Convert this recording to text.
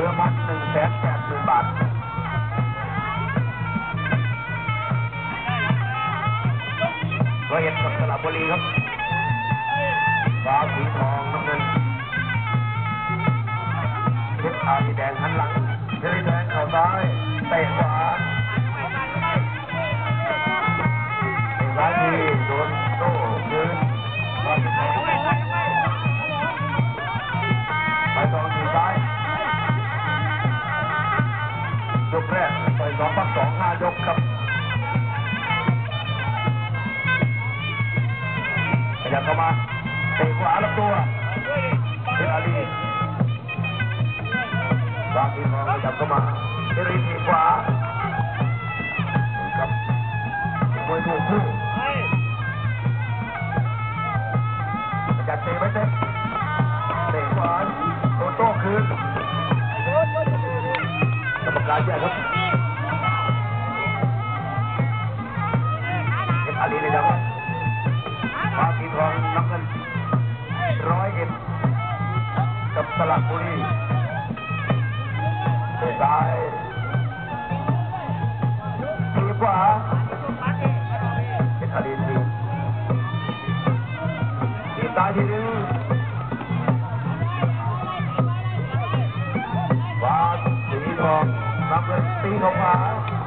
ดิมพันหนึ่งแสนแปดหมื่นบาทร้อยเอ็ดกับสระบุรีครับฟ้าสีทองน้ำเงินเพชรอาสีแดงหันหลังเพชรแดงเข่าซ้ายเตะขวา ขยับเข้ามาเตะขวาลำตัวเป็นอาลีวางทีทองขยับเข้ามาเอรีทีขวาครับมวยถูกคู่ขยับเตะไปเตะเตะขวาโตโต้คืนกรรมการแยกครับ สลักบุรีเตะซ้ายทีขวาเอ็ดอาลีทีทีซ้ายทีหนึงวาสีทองน้ำเงินตีเข้าขวาอา